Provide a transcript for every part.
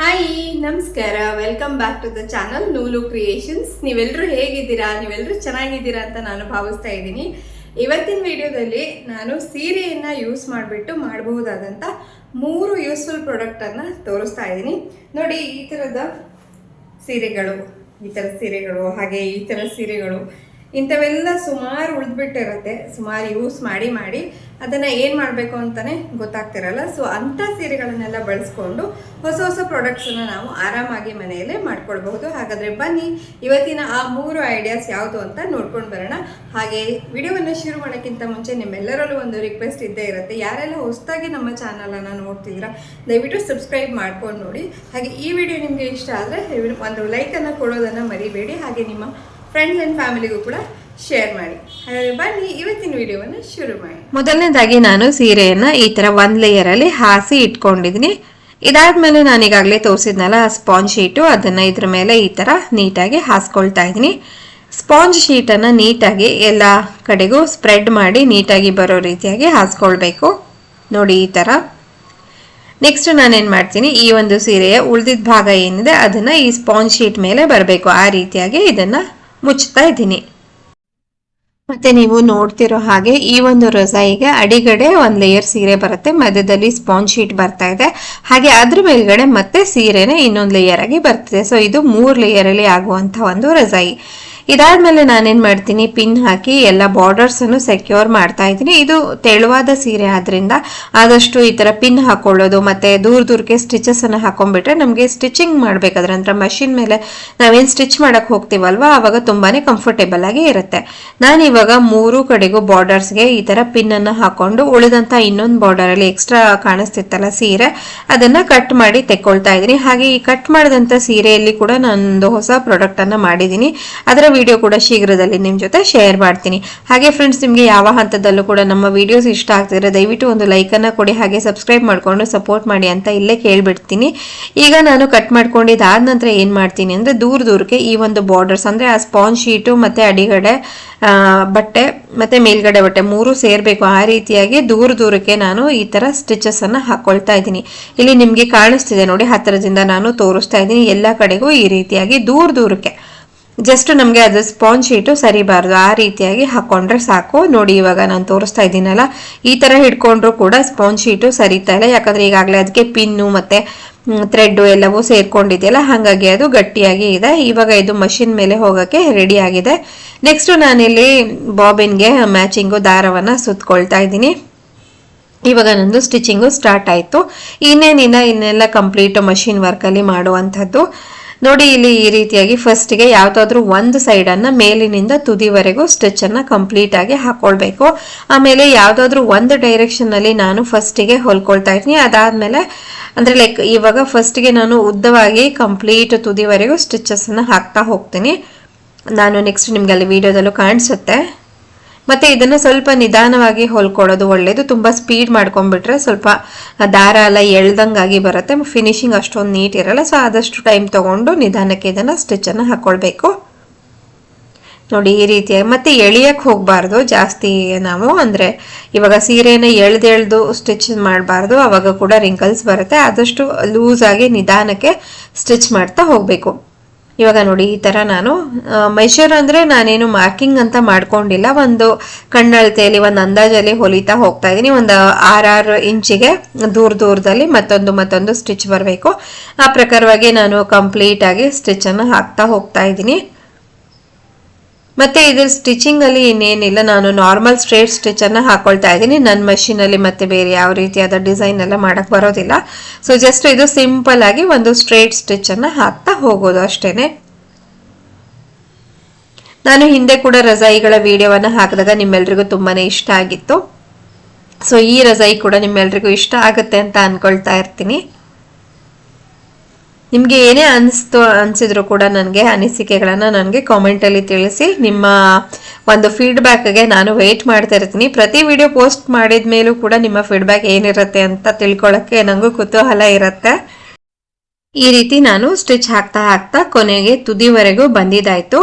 Hi ನಮಸ್ಕಾರ. Welcome back to the channel Noolu creations ನೀವೆಲ್ಲರೂ ಹೇಗಿದ್ದೀರಾ? ನೀವೆಲ್ಲರೂ ಚೆನ್ನಾಗಿದ್ದೀರಾ ಅಂತ ನಾನು ಭಾವಿಸ್ತಾ ಇದ್ದೀನಿ. ಇವತ್ತಿನ ವಿಡಿಯೋದಲ್ಲಿ ನಾನು ಸೀರೆಯನ್ನು ಯೂಸ್ ಮಾಡಿಬಿಟ್ಟು ಮಾಡಬಹುದಾದಂಥ ಮೂರು ಯೂಸ್ಫುಲ್ ಪ್ರಾಡಕ್ಟನ್ನು ತೋರಿಸ್ತಾ ಇದ್ದೀನಿ. ನೋಡಿ, ಈ ಥರದ ಸೀರೆಗಳು, ಈ ಥರ ಸೀರೆಗಳು, ಹಾಗೆ ಈ ಥರ ಸೀರೆಗಳು. ಇಂಥವೆಲ್ಲ ಸುಮಾರು ಉಳಿದ್ಬಿಟ್ಟಿರುತ್ತೆ, ಸುಮಾರು ಯೂಸ್ ಮಾಡಿ ಮಾಡಿ, ಅದನ್ನು ಏನು ಮಾಡಬೇಕು ಅಂತಲೇ ಗೊತ್ತಾಗ್ತಿರಲ್ಲ. ಸೊ ಅಂಥ ಸೀರೆಗಳನ್ನೆಲ್ಲ ಬಳಸ್ಕೊಂಡು ಹೊಸ ಹೊಸ ಪ್ರಾಡಕ್ಟ್ಸನ್ನು ನಾವು ಆರಾಮಾಗಿ ಮನೆಯಲ್ಲೇ ಮಾಡ್ಕೊಳ್ಬಹುದು. ಹಾಗಾದರೆ ಬನ್ನಿ, ಇವತ್ತಿನ ಆ ಮೂರು ಐಡಿಯಾಸ್ ಯಾವುದು ಅಂತ ನೋಡ್ಕೊಂಡು ಬರೋಣ. ಹಾಗೆ ವಿಡಿಯೋವನ್ನು ಶುರು ಮಾಡೋಕ್ಕಿಂತ ಮುಂಚೆ ನಿಮ್ಮೆಲ್ಲರಲ್ಲೂ ಒಂದು ರಿಕ್ವೆಸ್ಟ್ ಇದ್ದೇ ಇರುತ್ತೆ. ಯಾರೆಲ್ಲ ಹೊಸದಾಗಿ ನಮ್ಮ ಚಾನಲನ್ನು ನೋಡ್ತಿದ್ದೀರಾ, ದಯವಿಟ್ಟು ಸಬ್ಸ್ಕ್ರೈಬ್ ಮಾಡ್ಕೊಂಡು ನೋಡಿ. ಹಾಗೆ ಈ ವಿಡಿಯೋ ನಿಮಗೆ ಇಷ್ಟ ಆದರೆ, ಒಂದು ಲೈಕನ್ನು ಕೊಡೋದನ್ನು ಮರಿಬೇಡಿ. ಹಾಗೆ ನಿಮ್ಮ ಫ್ರೆಂಡ್ಸ್ ಆ್ಯಂಡ್ ಫ್ಯಾಮಿಲಿಗೂ ಕೂಡ ಶೇರ್ ಮಾಡಿ. ಹಾಗಾದ್ರೆ ಬನ್ನಿ, ಇವತ್ತಿನ ವಿಡಿಯೋವನ್ನು ಶುರು ಮಾಡಿ ಮೊದಲನೇದಾಗಿ ನಾನು ಸೀರೆಯನ್ನ ಈ ತರ ಒಂದ್ ಲೇಯರ್ ಅಲ್ಲಿ ಹಾಸಿ ಇಟ್ಕೊಂಡಿದ್ದೀನಿ. ಇದಾದ್ಮೇಲೆ ನಾನು ಈಗಾಗಲೇ ತೋರಿಸಿದ್ನಲ್ಲ ಸ್ಪಾಂಜ್ ಶೀಟು ಅದನ್ನ ಇದ್ರ ಮೇಲೆ ಈ ತರ ನೀಟಾಗಿ ಹಾಸ್ಕೊಳ್ತಾ ಇದ್ದೀನಿ. ಸ್ಪಾಂಜ್ ಶೀಟನ್ನು ನೀಟಾಗಿ ಎಲ್ಲ ಕಡೆಗೂ ಸ್ಪ್ರೆಡ್ ಮಾಡಿ ನೀಟಾಗಿ ಬರೋ ರೀತಿಯಾಗಿ ಹಾಸ್ಕೊಳ್ಬೇಕು. ನೋಡಿ ಈ ತರ. ನೆಕ್ಸ್ಟ್ ನಾನೇನು ಮಾಡ್ತೀನಿ, ಈ ಒಂದು ಸೀರೆಯ ಉಳಿದಿದ್ದ ಭಾಗ ಏನಿದೆ ಅದನ್ನ ಈ ಸ್ಪಾಂಜ್ ಶೀಟ್ ಮೇಲೆ ಬರಬೇಕು. ಆ ರೀತಿಯಾಗಿ ಇದನ್ನ ಮುಚ್ತಾ ಇದ್ದೀನಿ. ಮತ್ತೆ ನೀವು ನೋಡ್ತಿರೋ ಹಾಗೆ ಈ ಒಂದು ರೊಸಾಯಿಗೆ ಅಡಿಗಡೆ ಒಂದು ಲೇಯರ್ ಸೀರೆ ಬರುತ್ತೆ. ಮಧ್ಯದಲ್ಲಿ ಸ್ಪಾಂಜ್ ಶೀಟ್ ಬರ್ತಾ ಇದೆ. ಹಾಗೆ ಅದ್ರ ಮೇಲ್ಗಡೆ ಮತ್ತೆ ಸೀರೆನೇ ಇನ್ನೊಂದು ಲೇಯರ್ ಆಗಿ ಬರ್ತಿದೆ. ಸೊ ಇದು ಮೂರು ಲೇಯರ್ ಅಲ್ಲಿ ಆಗುವಂತ ಒಂದು ರಜಾಯಿ ಇದಾದ್ಮೇಲೆ ನಾನೇನ್ ಮಾಡ್ತೀನಿ ಪಿನ್ ಹಾಕಿ ಎಲ್ಲ ಬಾರ್ಡರ್ಸ್ ಅನ್ನು ಸೆಕ್ಯೂರ್ ಮಾಡ್ತಾ ಇದ್ದೀನಿ. ಇದು ತೆಳುವಾದ ಸೀರೆ ಆದ್ರಿಂದ ಆದಷ್ಟು ಈ ತರ ಪಿನ್ ಹಾಕೊಳ್ಳೋದು, ಮತ್ತೆ ದೂರ ದೂರಕ್ಕೆ ಸ್ಟಿಚಸ್ ಅನ್ನ ಹಾಕೊಂಡ್ಬಿಟ್ರೆ ನಮಗೆ ಸ್ಟಿಚಿಂಗ್ ಮಾಡ್ಬೇಕಾದ್ರೆ ಅಂದ್ರೆ ಮಷಿನ್ ಮೇಲೆ ನಾವೇನ್ ಸ್ಟಿಚ್ ಮಾಡಕ್ ಹೋಗ್ತೀವಲ್ವಾ, ಅವಾಗ ತುಂಬಾನೇ ಕಂಫರ್ಟೇಬಲ್ ಆಗಿ ಇರುತ್ತೆ. ನಾನು ಇವಾಗ ಮೂರು ಕಡೆಗೂ ಬಾರ್ಡರ್ಸ್ಗೆ ಈ ತರ ಪಿನ್ ಅನ್ನ ಹಾಕೊಂಡು, ಉಳಿದಂತ ಇನ್ನೊಂದು ಬಾರ್ಡರ್ ಅಲ್ಲಿ ಎಕ್ಸ್ಟ್ರಾ ಕಾಣಿಸ್ತಿತ್ತಲ್ಲ ಸೀರೆ, ಅದನ್ನ ಕಟ್ ಮಾಡಿ ತೆಕ್ಕೊಳ್ತಾ ಇದ್ದೀನಿ. ಹಾಗೆ ಈ ಕಟ್ ಮಾಡಿದಂತ ಸೀರೆಯಲ್ಲಿ ಕೂಡ ನಾನೊಂದು ಹೊಸ ಪ್ರಾಡಕ್ಟ್ ಅನ್ನ ಮಾಡಿದ್ದೀನಿ. ಅದರ ವಿಡಿಯೋ ಕೂಡ ಶೀಘ್ರದಲ್ಲಿ ನಿಮ್ಮ ಜೊತೆ ಶೇರ್ ಮಾಡ್ತೀನಿ. ಹಾಗೆ ಫ್ರೆಂಡ್ಸ್ ನಿಮಗೆ ಯಾವ ಹಂತದಲ್ಲೂ ಕೂಡ ನಮ್ಮ ವಿಡಿಯೋಸ್ ಇಷ್ಟ ಆಗ್ತಿದ್ರೆ ದಯವಿಟ್ಟು ಒಂದು ಲೈಕನ್ನು ಕೊಡಿ, ಹಾಗೆ ಸಬ್ಸ್ಕ್ರೈಬ್ ಮಾಡಿಕೊಂಡು ಸಪೋರ್ಟ್ ಮಾಡಿ ಅಂತ ಇಲ್ಲೇ ಕೇಳಿಬಿಡ್ತೀನಿ. ಈಗ ನಾನು ಕಟ್ ಮಾಡ್ಕೊಂಡಿದ್ದಾದ ನಂತರ ಏನು ಮಾಡ್ತೀನಿ ಅಂದರೆ ದೂರ ದೂರಕ್ಕೆ ಈ ಒಂದು ಬಾರ್ಡರ್ಸ್ ಅಂದರೆ ಆ ಸ್ಪಾಂಜ್ ಶೀಟು ಮತ್ತು ಅಡಿಗಡೆ ಬಟ್ಟೆ, ಮತ್ತು ಮೇಲ್ಗಡೆ ಬಟ್ಟೆ ಮೂರು ಸೇರಬೇಕು. ಆ ರೀತಿಯಾಗಿ ದೂರ ದೂರಕ್ಕೆ ನಾನು ಈ ಥರ ಸ್ಟಿಚಸ್ಸನ್ನು ಹಾಕ್ಕೊಳ್ತಾ ಇದ್ದೀನಿ. ಇಲ್ಲಿ ನಿಮಗೆ ಕಾಣಿಸ್ತಿದೆ ನೋಡಿ, ಹತ್ತಿರದಿಂದ ನಾನು ತೋರಿಸ್ತಾ ಇದ್ದೀನಿ. ಎಲ್ಲ ಕಡೆಗೂ ಈ ರೀತಿಯಾಗಿ ದೂರ ದೂರಕ್ಕೆ ಜಸ್ಟ್ ನಮಗೆ ಅದು ಸ್ಪಾಂಜ್ ಶೀಟು ಸರಿಬಾರ್ದು ಆ ರೀತಿಯಾಗಿ ಹಾಕೊಂಡ್ರೆ ಸಾಕು. ನೋಡಿ, ಇವಾಗ ನಾನು ತೋರಿಸ್ತಾ ಇದ್ದೀನಲ್ಲ, ಈ ಥರ ಹಿಡ್ಕೊಂಡ್ರು ಕೂಡ ಸ್ಪಾಂಜ್ ಶೀಟು ಸರಿತಾ ಇಲ್ಲ. ಯಾಕಂದರೆ ಈಗಾಗಲೇ ಅದಕ್ಕೆ ಪಿನ್ನು ಮತ್ತು ಥ್ರೆಡ್ಡು ಎಲ್ಲವೂ ಸೇರ್ಕೊಂಡಿದೆಯಲ್ಲ, ಹಾಗಾಗಿ ಅದು ಗಟ್ಟಿಯಾಗಿ ಇದೆ. ಇವಾಗ ಇದು ಮಷಿನ್ ಮೇಲೆ ಹೋಗೋಕ್ಕೆ ರೆಡಿ ಆಗಿದೆ. ನೆಕ್ಸ್ಟು ನಾನಿಲ್ಲಿ ಬಾಬಿನ್ಗೆ ಮ್ಯಾಚಿಂಗು ದಾರವನ್ನು ಸುತ್ತಕೊಳ್ತಾ ಇದ್ದೀನಿ. ಇವಾಗ ನಂದು ಸ್ಟಿಚಿಂಗು ಸ್ಟಾರ್ಟ್ ಆಯಿತು. ಇನ್ನೇನಿಲ್ಲ, ಇನ್ನೆಲ್ಲ ಕಂಪ್ಲೀಟ್ ಮಷಿನ್ ವರ್ಕಲ್ಲಿ ಮಾಡುವಂಥದ್ದು. ನೋಡಿ ಇಲ್ಲಿ ಈ ರೀತಿಯಾಗಿ ಫಸ್ಟ್ಗೆ ಯಾವುದಾದ್ರೂ ಒಂದು ಸೈಡನ್ನು ಮೇಲಿನಿಂದ ತುದಿವರೆಗೂ ಸ್ಟಿಚ್ಚನ್ನು ಕಂಪ್ಲೀಟ್ ಆಗಿ ಹಾಕೊಳ್ಬೇಕು. ಆಮೇಲೆ ಯಾವುದಾದ್ರೂ ಒಂದು ಡೈರೆಕ್ಷನಲ್ಲಿ ನಾನು ಫಸ್ಟಿಗೆ ಹೊಲ್ಕೊಳ್ತಾ ಇದ್ದೀನಿ ಅದಾದಮೇಲೆ ಅಂದರೆ ಲೈಕ್ ಇವಾಗ ಫಸ್ಟ್ಗೆ ನಾನು ಉದ್ದವಾಗಿ ಕಂಪ್ಲೀಟ್ ತುದಿವರೆಗೂ ಸ್ಟಿಚಸ್ಸನ್ನು ಹಾಕ್ತಾ ಹೋಗ್ತೀನಿ. ನಾನು ನೆಕ್ಸ್ಟ್ ನಿಮಗೆ ಅಲ್ಲಿ ವಿಡಿಯೋದಲ್ಲೂ ಕಾಣಿಸುತ್ತೆ. ಮತ್ತೆ ಇದನ್ನ ಸ್ವಲ್ಪ ನಿಧಾನವಾಗಿ ಹೊಲ್ಕೊಡೋದು ಒಳ್ಳೇದು. ತುಂಬಾ ಸ್ಪೀಡ್ ಮಾಡ್ಕೊಂಡ್ಬಿಟ್ರೆ ಸ್ವಲ್ಪ ದಾರ ಎಲ್ಲ ಎಳ್ದಂಗಾಗಿ ಬರುತ್ತೆ. ಫಿನಿಶಿಂಗ್ ಅಷ್ಟೊಂದು ನೀಟ್ ಇರಲ್ಲ. ಸೊ ಆದಷ್ಟು ಟೈಮ್ ತಗೊಂಡು ನಿಧಾನಕ್ಕೆ ಇದನ್ನ ಸ್ಟಿಚ್ ಅನ್ನ ಹಾಕೊಳ್ಬೇಕು. ನೋಡಿ, ಈ ರೀತಿಯಾಗಿ. ಮತ್ತೆ ಎಳಿಯಕ್ಕೆ ಹೋಗಬಾರ್ದು. ಜಾಸ್ತಿ ನಾವು ಅಂದ್ರೆ ಇವಾಗ ಸೀರೆನ ಎಳ್ದೆಳ್ದು ಸ್ಟಿಚ್ ಮಾಡಬಾರ್ದು. ಅವಾಗ ಕೂಡ ರಿಂಕಲ್ಸ್ ಬರುತ್ತೆ. ಆದಷ್ಟು ಲೂಸ್ ಆಗಿ ನಿಧಾನಕ್ಕೆ ಸ್ಟಿಚ್ ಮಾಡ್ತಾ ಹೋಗಬೇಕು. ಇವಾಗ ನೋಡಿ, ಈ ಥರ ನಾನು ಮೈಸೂರು ಅಂದರೆ ನಾನೇನು ಮಾರ್ಕಿಂಗ್ ಅಂತ ಮಾಡ್ಕೊಂಡಿಲ್ಲ. ಒಂದು ಕಣ್ಣಳತೆಯಲ್ಲಿ, ಒಂದು ಅಂದಾಜಲ್ಲಿ ಹೊಲಿತಾ ಹೋಗ್ತಾ ಇದ್ದೀನಿ. ಒಂದು ಆರಾರು ಇಂಚಿಗೆ ದೂರ ದೂರದಲ್ಲಿ ಮತ್ತೊಂದು ಮತ್ತೊಂದು ಸ್ಟಿಚ್ ಬರಬೇಕು. ಆ ಪ್ರಕಾರವಾಗಿ ನಾನು ಕಂಪ್ಲೀಟ್ ಆಗಿ ಸ್ಟಿಚ್ ಅನ್ನು ಹಾಕ್ತಾ ಹೋಗ್ತಾ ಇದ್ದೀನಿ. ಮತ್ತೆ ಇದ್ರ ಸ್ಟಿಚಿಂಗ್ ಅಲ್ಲಿ ಇನ್ನೇನಿಲ್ಲ. ನಾನು ನಾರ್ಮಲ್ ಸ್ಟ್ರೇಟ್ ಸ್ಟಿಚ್ ಅನ್ನ ಹಾಕೊಳ್ತಾ ಇದ್ದೀನಿ. ನನ್ನ ಮಷಿನ್ ಅಲ್ಲಿ ಮತ್ತೆ ಬೇರೆ ಯಾವ ರೀತಿಯಾದ ಡಿಸೈನ್ ಎಲ್ಲ ಮಾಡಕ್ ಬರೋದಿಲ್ಲ. ಸೊ ಜಸ್ಟ್ ಇದು ಸಿಂಪಲ್ ಆಗಿ ಒಂದು ಸ್ಟ್ರೇಟ್ ಸ್ಟಿಚ್ ಅನ್ನ ಹಾಕ್ತಾ ಹೋಗೋದು ಅಷ್ಟೇನೆ. ನಾನು ಹಿಂದೆ ಕೂಡ ರಜಾಯಿಗಳ ವಿಡಿಯೋವನ್ನು ಹಾಕಿದಾಗ ನಿಮ್ಮೆಲ್ರಿಗೂ ತುಂಬಾನೇ ಇಷ್ಟ ಆಗಿತ್ತು. ಸೊ ಈ ರಜಾಯಿ ಕೂಡ ನಿಮ್ಮೆಲ್ರಿಗೂ ಇಷ್ಟ ಆಗುತ್ತೆ ಅಂತ ಅನ್ಕೊಳ್ತಾ ಇರ್ತೀನಿ. ನಿಮಗೆ ಏನೇ ಅನಿಸ್ತು, ಅನಿಸಿದ್ರು ಕೂಡ ನನಗೆ ಅನಿಸಿಕೆಗಳನ್ನು ನನಗೆ ಕಾಮೆಂಟಲ್ಲಿ ತಿಳಿಸಿ. ನಿಮ್ಮ ಒಂದು ಫೀಡ್ಬ್ಯಾಕ್ಗೆ ನಾನು ವೆಯ್ಟ್ ಮಾಡ್ತಾ ಇರ್ತೀನಿ. ಪ್ರತಿ ವಿಡಿಯೋ ಪೋಸ್ಟ್ ಮಾಡಿದ ಮೇಲೂ ಕೂಡ ನಿಮ್ಮ ಫೀಡ್ಬ್ಯಾಕ್ ಏನಿರುತ್ತೆ ಅಂತ ತಿಳ್ಕೊಳ್ಳೋಕ್ಕೆ ನನಗೂ ಕುತೂಹಲ ಇರುತ್ತೆ. ಈ ರೀತಿ ನಾನು ಸ್ಟಿಚ್ ಹಾಕ್ತಾ ಹಾಕ್ತಾ ಕೊನೆಗೆ ತುದಿವರೆಗೂ ಬಂದಿದ್ದಾಯಿತು.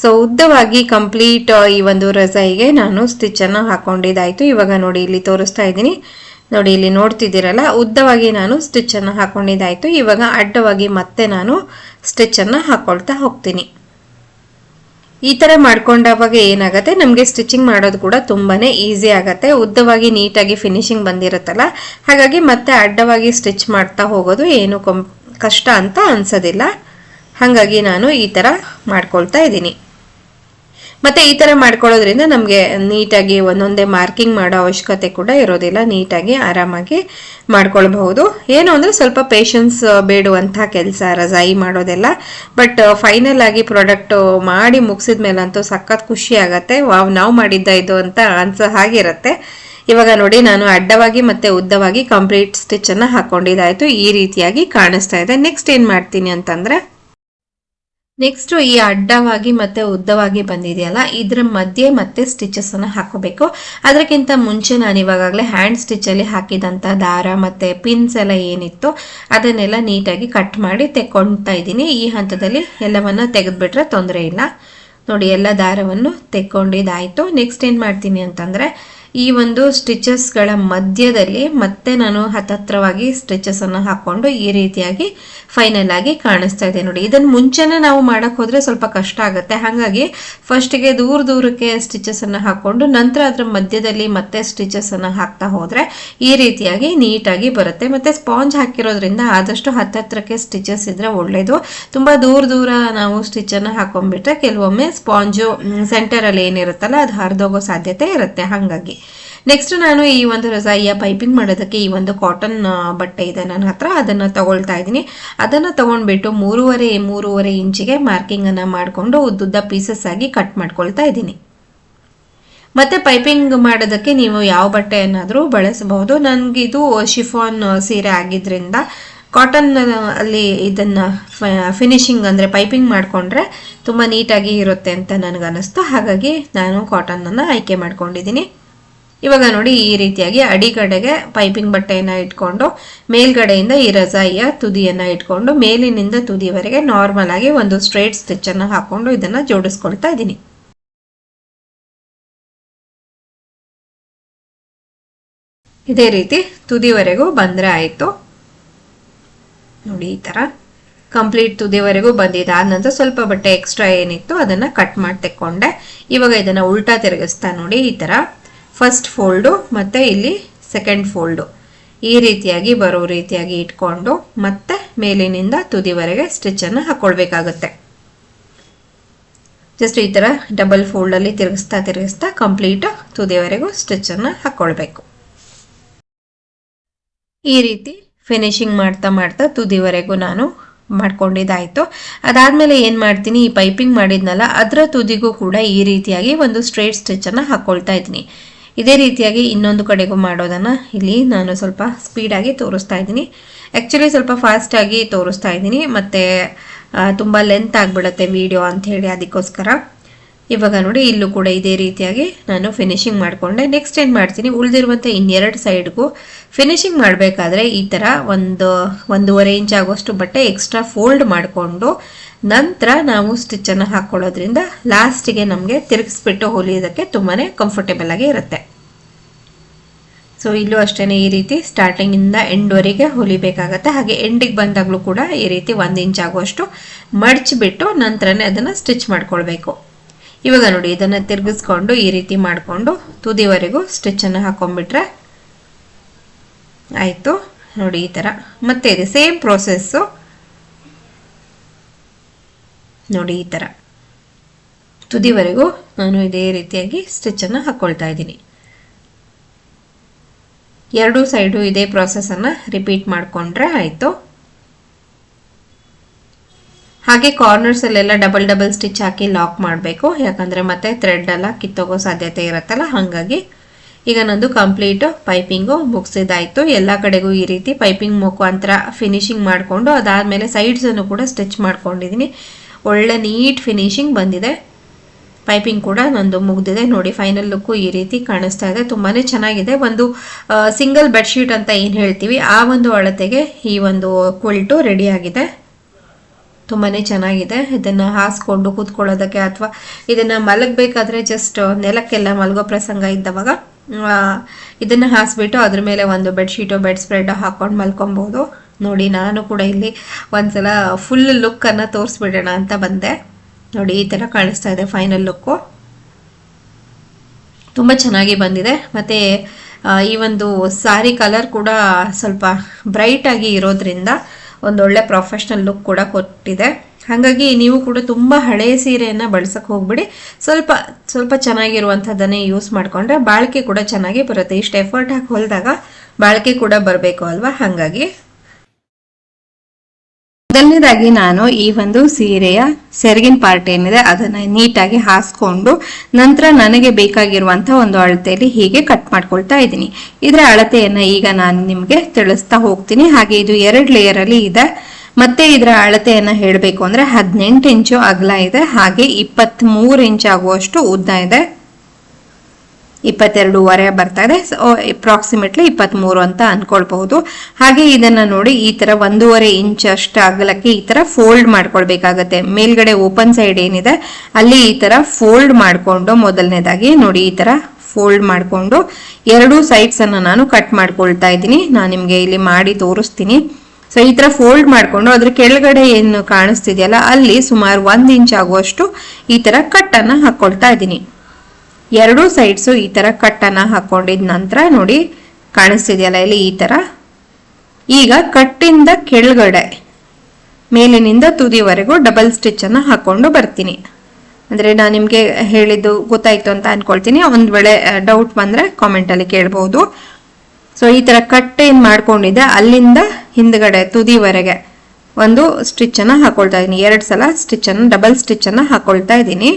ಸೊ ಉದ್ದವಾಗಿ ಕಂಪ್ಲೀಟ್ ಈ ಒಂದು ರಜಾಯಿಗೆ ನಾನು ಸ್ಟಿಚನ್ನು ಅನ್ನು ಹಾಕೊಂಡಿದ್ದಾಯ್ತು. ಇವಾಗ ನೋಡಿ, ಇಲ್ಲಿ ತೋರಿಸ್ತಾ ಇದ್ದೀನಿ. ನೋಡಿ, ಇಲ್ಲಿ ನೋಡ್ತಿದ್ದೀರಲ್ಲ, ಉದ್ದವಾಗಿ ನಾನು ಸ್ಟಿಚ್ಚನ್ನು ಹಾಕೊಂಡಿದ್ದಾಯ್ತು. ಇವಾಗ ಅಡ್ಡವಾಗಿ ಮತ್ತೆ ನಾನು ಸ್ಟಿಚ್ಚನ್ನು ಹಾಕೊಳ್ತಾ ಹೋಗ್ತೀನಿ. ಈ ಥರ ಮಾಡ್ಕೊಂಡಾಗ ಏನಾಗುತ್ತೆ? ನಮಗೆ ಸ್ಟಿಚಿಂಗ್ ಮಾಡೋದು ಕೂಡ ತುಂಬಾ ಈಸಿ ಆಗುತ್ತೆ. ಉದ್ದವಾಗಿ ನೀಟಾಗಿ ಫಿನಿಶಿಂಗ್ ಬಂದಿರುತ್ತಲ್ಲ, ಹಾಗಾಗಿ ಮತ್ತೆ ಅಡ್ಡವಾಗಿ ಸ್ಟಿಚ್ ಮಾಡ್ತಾ ಹೋಗೋದು ಏನು ಕಷ್ಟ ಅಂತ ಅನ್ಸೋದಿಲ್ಲ. ಹಾಗಾಗಿ ನಾನು ಈ ಥರ ಮಾಡ್ಕೊಳ್ತಾ ಇದ್ದೀನಿ. ಮತ್ತೆ ಈ ತರ ಮಾಡ್ಕೊಳ್ಳೋದ್ರಿಂದ ನಮಗೆ ನೀಟಾಗಿ ಒಂದೊಂದೇ ಮಾರ್ಕಿಂಗ್ ಮಾಡೋ ಅವಶ್ಯಕತೆ ಕೂಡ ಇರೋದಿಲ್ಲ. ನೀಟಾಗಿ ಆರಾಮಾಗಿ ಮಾಡ್ಕೊಳ್ಬಹುದು. ಏನು ಅಂದ್ರೆ ಸ್ವಲ್ಪ ಪೇಷನ್ಸ್ ಬೇಡುವಂತಹ ಕೆಲಸ, ರಜಾಯಿ ಮಾಡೋದೆಲ್ಲ. ಬಟ್ ಫೈನಲ್ ಆಗಿ ಪ್ರಾಡಕ್ಟ್ ಮಾಡಿ ಮುಗಿಸಿದ ಮೇಲಂತೂ ಸಖತ್ ಖುಷಿ ಆಗತ್ತೆ. ವಾವ್, ನಾವು ಮಾಡಿದ್ದ ಇದು ಅಂತ ಆನ್ಸರ್ ಹಾಗಿರುತ್ತೆ. ಇವಾಗ ನೋಡಿ, ನಾನು ಅಡ್ಡವಾಗಿ ಮತ್ತೆ ಉದ್ದವಾಗಿ ಕಂಪ್ಲೀಟ್ ಸ್ಟಿಚ್ ಅನ್ನ ಹಾಕೊಂಡಿದ್ದಾಯ್ತು ಈ ರೀತಿಯಾಗಿ ಕಾಣಿಸ್ತಾ ಇದೆ. ನೆಕ್ಸ್ಟ್ ಏನ್ ಮಾಡ್ತೀನಿ ಅಂತಂದ್ರೆ ನೆಕ್ಸ್ಟ್ ಈ ಅಡ್ಡವಾಗಿ ಮತ್ತೆ ಉದ್ದವಾಗಿ ಬಂದಿದೆಯಲ್ಲ, ಇದ್ರ ಮಧ್ಯೆ ಮತ್ತೆ ಸ್ಟಿಚಸ್ ಅನ್ನ ಹಾಕೋಬೇಕು. ಅದಕ್ಕಿಂತ ಮುಂಚೆ ನಾನು ಇವಾಗಲೇ ಹ್ಯಾಂಡ್ ಸ್ಟಿಚ್ ಅಲ್ಲಿ ಹಾಕಿದಂತ ದಾರ ಮತ್ತೆ ಪಿನ್ಸ್ ಎಲ್ಲ ಏನಿತ್ತು ಅದನ್ನೆಲ್ಲ ನೀಟಾಗಿ ಕಟ್ ಮಾಡಿ ತೆಕ್ಕೊಳ್ತಾ ಇದ್ದೀನಿ. ಈ ಹಂತದಲ್ಲಿ ಎಲ್ಲವನ್ನ ತೆಗೆದ್ಬಿಟ್ರೆ ತೊಂದರೆ ಇಲ್ಲ. ನೋಡಿ, ಎಲ್ಲ ದಾರವನ್ನು ತೆಕ್ಕೊಂಡಿದ್ದಾಯಿತು. ನೆಕ್ಸ್ಟ್ ಏನು ಮಾಡ್ತೀನಿ ಅಂತಂದ್ರೆ, ಈ ಒಂದು ಸ್ಟಿಚಸ್ಗಳ ಮಧ್ಯದಲ್ಲಿ ಮತ್ತೆ ನಾನು ಹತ್ತತ್ರವಾಗಿ ಸ್ಟಿಚಸ್ ಅನ್ನು ಹಾಕೊಂಡು ಈ ರೀತಿಯಾಗಿ ಫೈನಲ್ ಆಗಿ ಕಾಣಿಸ್ತಾ ಇದೆ ನೋಡಿ. ಇದನ್ನು ಮುಂಚೆನೆ ನಾವು ಮಾಡಕ್ ಹೋದರೆ ಸ್ವಲ್ಪ ಕಷ್ಟ ಆಗುತ್ತೆ. ಹಾಗಾಗಿ ಫಸ್ಟಿಗೆ ದೂರ ದೂರಕ್ಕೆ ಸ್ಟಿಚಸನ್ನು ಹಾಕ್ಕೊಂಡು ನಂತರ ಅದರ ಮಧ್ಯದಲ್ಲಿ ಮತ್ತೆ ಸ್ಟಿಚಸ್ ಅನ್ನ ಹಾಕ್ತಾ ಹೋದರೆ ಈ ರೀತಿಯಾಗಿ ನೀಟಾಗಿ ಬರುತ್ತೆ. ಮತ್ತೆ ಸ್ಪಾಂಜ್ ಹಾಕಿರೋದ್ರಿಂದ ಆದಷ್ಟು ಹತ್ತತ್ರಕ್ಕೆ ಸ್ಟಿಚಸ್ ಇದ್ದರೆ ಒಳ್ಳೇದು. ತುಂಬಾ ದೂರ ದೂರ ನಾವು ಸ್ಟಿಚ್ ಅನ್ನ ಹಾಕೊಂಡ್ಬಿಟ್ರೆ ಕೆಲವೊಮ್ಮೆ ಸ್ಪಾಂಜು ಸೆಂಟರ್ ಅಲ್ಲಿ ಏನಿರುತ್ತಲ್ಲ ಅದು ಹರಿದೋಗೋ ಸಾಧ್ಯತೆ ಇರುತ್ತೆ. ಹಾಗಾಗಿ ನೆಕ್ಸ್ಟ್ ನಾನು ಈ ಒಂದು ರಜಾಯಿಯ ಪೈಪಿಂಗ್ ಮಾಡೋದಕ್ಕೆ ಈ ಒಂದು ಕಾಟನ್ ಬಟ್ಟೆ ಇದೆ. ನನ್ನ ಹತ್ರ ಅದನ್ನು ತಗೊಳ್ತಾ ಇದ್ದೀನಿ. ಅದನ್ನು ತಗೊಂಡ್ಬಿಟ್ಟು ಮೂರುವರೆ ಮೂರುವರೆ ಇಂಚಿಗೆ ಮಾರ್ಕಿಂಗನ್ನು ಮಾಡಿಕೊಂಡು ಉದ್ದುದ್ದ ಪೀಸಸ್ ಆಗಿ ಕಟ್ ಮಾಡ್ಕೊಳ್ತಾ ಇದ್ದೀನಿ. ಮತ್ತೆ ಪೈಪಿಂಗ್ ಮಾಡೋದಕ್ಕೆ ನೀವು ಯಾವ ಬಟ್ಟೆಯನ್ನಾದರೂ ಬಳಸಬಹುದು. ನನಗಿದು ಶಿಫಾನ್ ಸೀರೆ ಆಗಿದ್ದರಿಂದ ಕಾಟನ್ ಅಲ್ಲಿ ಇದನ್ನು ಫಿನಿಶಿಂಗ್ ಅಂದರೆ ಪೈಪಿಂಗ್ ಮಾಡಿಕೊಂಡ್ರೆ ತುಂಬ ನೀಟಾಗಿ ಇರುತ್ತೆ ಅಂತ ನನಗನ್ನಿಸ್ತು. ಹಾಗಾಗಿ ನಾನು ಕಾಟನನ್ನು ಆಯ್ಕೆ ಮಾಡ್ಕೊಂಡಿದ್ದೀನಿ. ಇವಾಗ ನೋಡಿ ಈ ರೀತಿಯಾಗಿ ಅಡಿಗಡೆಗೆ ಪೈಪಿಂಗ್ ಬಟ್ಟೆಯನ್ನು ಇಟ್ಕೊಂಡು, ಮೇಲ್ಗಡೆಯಿಂದ ಈ ರಜಾಯಿಯ ತುದಿಯನ್ನು ಇಟ್ಕೊಂಡು, ಮೇಲಿನಿಂದ ತುದಿವರೆಗೆ ನಾರ್ಮಲ್ ಆಗಿ ಒಂದು ಸ್ಟ್ರೈಟ್ ಸ್ಟಿಚ್ ಹಾಕ್ಕೊಂಡು ಹಾಕೊಂಡು ಇದನ್ನ ಜೋಡಿಸ್ಕೊಳ್ತಾ ಇದ್ದೀನಿ. ಇದೇ ರೀತಿ ತುದಿವರೆಗೂ ಬಂದರೆ ಆಯಿತು. ನೋಡಿ ಈ ಥರ ಕಂಪ್ಲೀಟ್ ತುದಿವರೆಗೂ ಬಂದಿದೆ. ಆದ ನಂತರ ಸ್ವಲ್ಪ ಬಟ್ಟೆ ಎಕ್ಸ್ಟ್ರಾ ಏನಿತ್ತು ಅದನ್ನು ಕಟ್ ಮಾಡಿ ತೆಕ್ಕೊಂಡೆ ಇವಾಗ ಇದನ್ನು ಉಲ್ಟಾ ತಿರುಗಿಸ್ತಾ ನೋಡಿ ಈ ತರ. ಫಸ್ಟ್ ಫೋಲ್ಡು ಮತ್ತು ಇಲ್ಲಿ ಸೆಕೆಂಡ್ ಫೋಲ್ಡು ಈ ರೀತಿಯಾಗಿ, ಬರೋ ರೀತಿಯಾಗಿ ಇಟ್ಕೊಂಡು ಮತ್ತೆ ಮೇಲಿನಿಂದ ತುದಿವರೆಗೆ ಸ್ಟಿಚ್ ಹಾಕ್ಕೊಳ್ಬೇಕಾಗುತ್ತೆ ಜಸ್ಟ್ ಈ ಥರ ಡಬಲ್ ಫೋಲ್ಡಲ್ಲಿ ತಿರುಗಿಸ್ತಾ ತಿರುಗಿಸ್ತಾ ಕಂಪ್ಲೀಟ್ ತುದಿವರೆಗೂ ಸ್ಟಿಚ್ಚನ್ನು ಹಾಕ್ಕೊಳ್ಬೇಕು ಈ ರೀತಿ ಫಿನಿಶಿಂಗ್ ಮಾಡ್ತಾ ಮಾಡ್ತಾ ತುದಿವರೆಗೂ ನಾನು ಮಾಡ್ಕೊಂಡಿದ್ದಾಯಿತು. ಅದಾದಮೇಲೆ ಏನು ಮಾಡ್ತೀನಿ, ಈ ಪೈಪಿಂಗ್ ಮಾಡಿದ್ನಲ್ಲ, ಅದರ ತುದಿಗೂ ಕೂಡ ಈ ರೀತಿಯಾಗಿ ಒಂದು ಸ್ಟ್ರೇಟ್ ಸ್ಟಿಚ್ ಹಾಕ್ಕೊಳ್ತಾ ಇದ್ದೀನಿ. ಇದೇ ರೀತಿಯಾಗಿ ಇನ್ನೊಂದು ಕಡೆಗೂ ಮಾಡೋದನ್ನು ಇಲ್ಲಿ ನಾನು ಸ್ವಲ್ಪ ಸ್ಪೀಡಾಗಿ ತೋರಿಸ್ತಾ ಇದ್ದೀನಿ. ಆ್ಯಕ್ಚುಲಿ ಸ್ವಲ್ಪ ಫಾಸ್ಟಾಗಿ ತೋರಿಸ್ತಾ ಇದ್ದೀನಿ. ಮತ್ತು ತುಂಬ ಲೆಂತ್ ಆಗಿಬಿಡುತ್ತೆ ವಿಡಿಯೋ ಅಂಥೇಳಿ ಅದಕ್ಕೋಸ್ಕರ. ಇವಾಗ ನೋಡಿ, ಇಲ್ಲೂ ಕೂಡ ಇದೇ ರೀತಿಯಾಗಿ ನಾನು ಫಿನಿಶಿಂಗ್ ಮಾಡಿಕೊಂಡೆ. ನೆಕ್ಸ್ಟ್ ಏನು ಮಾಡ್ತೀನಿ? ಉಳಿದಿರುವಂಥ ಇನ್ನೆರಡು ಸೈಡ್ಗೂ ಫಿನಿಶಿಂಗ್ ಮಾಡಬೇಕಾದ್ರೆ ಈ ಥರ ಒಂದು, ಒಂದೂವರೆ ಇಂಚ್ ಆಗೋಷ್ಟು ಬಟ್ಟೆ ಎಕ್ಸ್ಟ್ರಾ ಫೋಲ್ಡ್ ಮಾಡಿಕೊಂಡು ನಂತರ ನಾವು ಸ್ಟಿಚ್ಚನ್ನು ಹಾಕ್ಕೊಳ್ಳೋದ್ರಿಂದ ಲಾಸ್ಟಿಗೆ ನಮಗೆ ತಿರುಗಿಸ್ಬಿಟ್ಟು ಹೊಲಿಯೋದಕ್ಕೆ ತುಂಬಾ ಕಂಫರ್ಟೇಬಲ್ ಆಗಿ ಇರುತ್ತೆ. ಸೊ ಇಲ್ಲೂ ಅಷ್ಟೇ ಈ ರೀತಿ ಸ್ಟಾರ್ಟಿಂಗಿಂದ ಎಂಡ್ವರೆಗೆ ಹೊಲಿಬೇಕಾಗತ್ತೆ. ಹಾಗೆ ಎಂಡಿಗೆ ಬಂದಾಗಲೂ ಕೂಡ ಈ ರೀತಿ ಒಂದು ಇಂಚ್ ಆಗುವಷ್ಟು ಮಡಚಿಬಿಟ್ಟು ನಂತರನೇ ಅದನ್ನು ಸ್ಟಿಚ್ ಮಾಡ್ಕೊಳ್ಬೇಕು. ಇವಾಗ ನೋಡಿ, ಇದನ್ನು ತಿರುಗಿಸ್ಕೊಂಡು ಈ ರೀತಿ ಮಾಡಿಕೊಂಡು ತುದಿವರೆಗೂ ಸ್ಟಿಚ್ಚನ್ನು ಹಾಕೊಂಡ್ಬಿಟ್ರೆ ಆಯಿತು. ನೋಡಿ, ಈ ಥರ ಮತ್ತೆ ಇದೆ ಸೇಮ್ ಪ್ರೋಸೆಸ್ಸು ನೋಡಿ, ಈ ಥರ ತುದಿವರೆಗೂ ನಾನು ಇದೇ ರೀತಿಯಾಗಿ ಸ್ಟಿಚ್ಚನ್ನು ಹಾಕ್ಕೊಳ್ತಾ ಇದ್ದೀನಿ. ಎರಡೂ ಸೈಡು ಇದೇ ಪ್ರಾಸೆಸನ್ನು ರಿಪೀಟ್ ಮಾಡಿಕೊಂಡ್ರೆ ಆಯಿತು. ಹಾಗೆ ಕಾರ್ನರ್ಸಲ್ಲೆಲ್ಲ ಡಬಲ್ ಡಬಲ್ ಸ್ಟಿಚ್ ಹಾಕಿ ಲಾಕ್ ಮಾಡಬೇಕು. ಯಾಕಂದರೆ ಮತ್ತೆ ಥ್ರೆಡ್ ಎಲ್ಲ ಕಿತ್ತೋಗೋ ಸಾಧ್ಯತೆ ಇರುತ್ತಲ್ಲ, ಹಾಗಾಗಿ ಈಗ ನಂದು ಕಂಪ್ಲೀಟ್ ಪೈಪಿಂಗು ಮುಗಿಸಿದಾಯಿತು. ಎಲ್ಲ ಕಡೆಗೂ ಈ ರೀತಿ ಪೈಪಿಂಗ್ ಮುಖಾಂತರ ಫಿನಿಶಿಂಗ್ ಮಾಡಿಕೊಂಡು ಅದಾದಮೇಲೆ ಸೈಡ್ಸನ್ನು ಕೂಡ ಸ್ಟಿಚ್ ಮಾಡ್ಕೊಂಡಿದ್ದೀನಿ ಒಳ್ಳೆ ನೀಟ್ ಫಿನಿಶಿಂಗ್ ಬಂದಿದೆ. ಪೈಪಿಂಗ್ ಕೂಡ ನಂದು ಮುಗ್ದಿದೆ. ನೋಡಿ ಫೈನಲ್ ಲುಕ್ಕು ಈ ರೀತಿ ಕಾಣಿಸ್ತಾ ಇದೆ. ತುಂಬಾ ಚೆನ್ನಾಗಿದೆ. ಒಂದು ಸಿಂಗಲ್ ಬೆಡ್ಶೀಟ್ ಅಂತ ಏನು ಹೇಳ್ತೀವಿ, ಆ ಒಂದು ಅಳತೆಗೆ ಈ ಒಂದು ಕ್ವಿಲ್ಟು ರೆಡಿಯಾಗಿದೆ ತುಂಬಾ ಚೆನ್ನಾಗಿದೆ. ಇದನ್ನು ಹಾಸ್ಕೊಂಡು ಕೂತ್ಕೊಳ್ಳೋದಕ್ಕೆ ಅಥವಾ ಇದನ್ನು ಮಲಗಬೇಕಾದ್ರೆ ಜಸ್ಟ್ ನೆಲಕ್ಕೆಲ್ಲ ಮಲಗೋ ಪ್ರಸಂಗ ಇದ್ದವಾಗ ಇದನ್ನು ಹಾಸ್ಬಿಟ್ಟು ಅದ್ರ ಮೇಲೆ ಒಂದು ಬೆಡ್ಶೀಟು ಬೆಡ್ ಸ್ಪ್ರೆಡ್ ಹಾಕ್ಕೊಂಡು ಮಲ್ಕೊಬೋದು. ನೋಡಿ, ನಾನು ಕೂಡ ಇಲ್ಲಿ ಒಂದ್ಸಲ ಫುಲ್ ಲುಕ್ಕನ್ನು ತೋರಿಸ್ಬಿಡೋಣ ಅಂತ ಬಂದೆ. ನೋಡಿ, ಈ ಥರ ಕಾಣಿಸ್ತಾ ಇದೆ ಫೈನಲ್ ಲುಕ್ಕು ತುಂಬ ಚೆನ್ನಾಗಿ ಬಂದಿದೆ. ಮತ್ತು ಈ ಒಂದು ಸಾರಿ ಕಲರ್ ಕೂಡ ಸ್ವಲ್ಪ ಬ್ರೈಟಾಗಿ ಇರೋದ್ರಿಂದ ಒಂದೊಳ್ಳೆ ಪ್ರೊಫೆಷ್ನಲ್ ಲುಕ್ ಕೂಡ ಕೊಟ್ಟಿದೆ. ಹಾಗಾಗಿ ನೀವು ಕೂಡ ತುಂಬ ಹಳೆಯ ಸೀರೆಯನ್ನು ಬಳಸಕ್ಕೆ ಹೋಗ್ಬಿಡಿ. ಸ್ವಲ್ಪ ಸ್ವಲ್ಪ ಚೆನ್ನಾಗಿರುವಂಥದ್ದನ್ನೇ ಯೂಸ್ ಮಾಡಿಕೊಂಡ್ರೆ ಬಾಳಿಕೆ ಕೂಡ ಚೆನ್ನಾಗಿ ಬರುತ್ತೆ. ಇಷ್ಟು ಎಫರ್ಟ್ ಹಾಕಿ ಹೊಲಿದಾಗ ಬಾಳಿಕೆ ಕೂಡ ಬರಬೇಕು ಅಲ್ವಾ? ಹಾಗಾಗಿ ಮೊದಲನೇದಾಗಿ ನಾನು ಈ ಒಂದು ಸೀರೆಯ ಸೆರಗಿನ ಪಾರ್ಟ್ ಏನಿದೆ, ಅದನ್ನ ನೀಟಾಗಿ ಹಾಸ್ಕೊಂಡು ನಂತರ ನನಗೆ ಬೇಕಾಗಿರುವಂತಹ ಒಂದು ಅಳತೆಯಲ್ಲಿ ಹೀಗೆ ಕಟ್ ಮಾಡ್ಕೊಳ್ತಾ ಇದ್ದೀನಿ. ಇದರ ಅಳತೆಯನ್ನ ಈಗ ನಾನು ನಿಮಗೆ ತಿಳಿಸ್ತಾ ಹೋಗ್ತೀನಿ. ಹಾಗೆ ಇದು ಎರಡು ಲೇಯರ್ ಅಲ್ಲಿ ಇದೆ. ಮತ್ತೆ ಇದರ ಅಳತೆಯನ್ನ ಹೇಳಬೇಕು ಅಂದ್ರೆ ಹದಿನೆಂಟು ಇಂಚು ಅಗಲ ಇದೆ. ಹಾಗೆ ಇಪ್ಪತ್ತ್ ಮೂರು ಇಂಚ್ ಆಗುವಷ್ಟು ಉದ್ದ ಇದೆ. ಇಪ್ಪತ್ತೆರಡೂವರೆ ಬರ್ತಾ ಇದೆ. ಅಪ್ರಾಕ್ಸಿಮೇಟ್ಲಿ ಇಪ್ಪತ್ತ್ಮೂರು ಅಂತ ಅನ್ಕೊಳ್ಬಹುದು. ಹಾಗೆ ಇದನ್ನ ನೋಡಿ ಈ ತರ ಒಂದೂವರೆ ಇಂಚ್ ಅಷ್ಟು ಅಗಲಕ್ಕೆ ಈ ತರ ಫೋಲ್ಡ್ ಮಾಡ್ಕೊಳ್ಬೇಕಾಗತ್ತೆ. ಮೇಲ್ಗಡೆ ಓಪನ್ ಸೈಡ್ ಏನಿದೆ, ಅಲ್ಲಿ ಈ ತರ ಫೋಲ್ಡ್ ಮಾಡ್ಕೊಂಡು ಮೊದಲನೇದಾಗಿ ನೋಡಿ ಈ ತರ ಫೋಲ್ಡ್ ಮಾಡಿಕೊಂಡು ಎರಡೂ ಸೈಡ್ಸ್ ಅನ್ನ ನಾನು ಕಟ್ ಮಾಡ್ಕೊಳ್ತಾ ಇದ್ದೀನಿ. ನಾನು ನಿಮ್ಗೆ ಇಲ್ಲಿ ಮಾಡಿ ತೋರಿಸ್ತೀನಿ. ಸೊ ಈ ತರ ಫೋಲ್ಡ್ ಮಾಡ್ಕೊಂಡು ಅದ್ರ ಕೆಳಗಡೆ ಏನು ಕಾಣಿಸ್ತಿದೆಯಲ್ಲ, ಅಲ್ಲಿ ಸುಮಾರು ಒಂದ್ ಇಂಚ್ ಆಗುವಷ್ಟು ಈ ತರ ಕಟ್ಟನ್ನು ಹಾಕೊಳ್ತಾ ಇದ್ದೀನಿ. ಎರಡೂ ಸೈಡ್ಸು ಈ ತರ ಕಟ್ಟನ್ನು ಹಾಕೊಂಡಿದ ನಂತರ ನೋಡಿ ಕಾಣಿಸ್ತಿದೆಯಲ್ಲ ಇಲ್ಲಿ ಈ ತರ. ಈಗ ಕಟ್ಟಿಂದ ಕೆಳಗಡೆ, ಮೇಲಿನಿಂದ ತುದಿವರೆಗೂ ಡಬಲ್ ಸ್ಟಿಚ್ ಹಾಕ್ಕೊಂಡು ಬರ್ತೀನಿ. ಅಂದ್ರೆ ನಾನು ನಿಮಗೆ ಹೇಳಿದ್ದು ಗೊತ್ತಾಯ್ತು ಅಂತ ಅಂದ್ಕೊಳ್ತೀನಿ ಒಂದ್ ವೇಳೆ ಡೌಟ್ ಬಂದ್ರೆ ಕಾಮೆಂಟ್ ಅಲ್ಲಿ ಕೇಳಬಹುದು ಸೊ ಈ ತರ ಕಟ್ ಏನ್ ಮಾಡ್ಕೊಂಡಿದ್ದೆ, ಅಲ್ಲಿಂದ ಹಿಂದ್ಗಡೆ, ತುದಿವರೆಗೆ ಒಂದು ಸ್ಟಿಚ್ ಅನ್ನ ಹಾಕೊಳ್ತಾ ಇದ್ದೀನಿ ಎರಡು ಸಲ ಸ್ಟಿಚ್ ಅನ್ನ, ಡಬಲ್ ಸ್ಟಿಚ್ ಅನ್ನ ಹಾಕೊಳ್ತಾ ಇದ್ದೀನಿ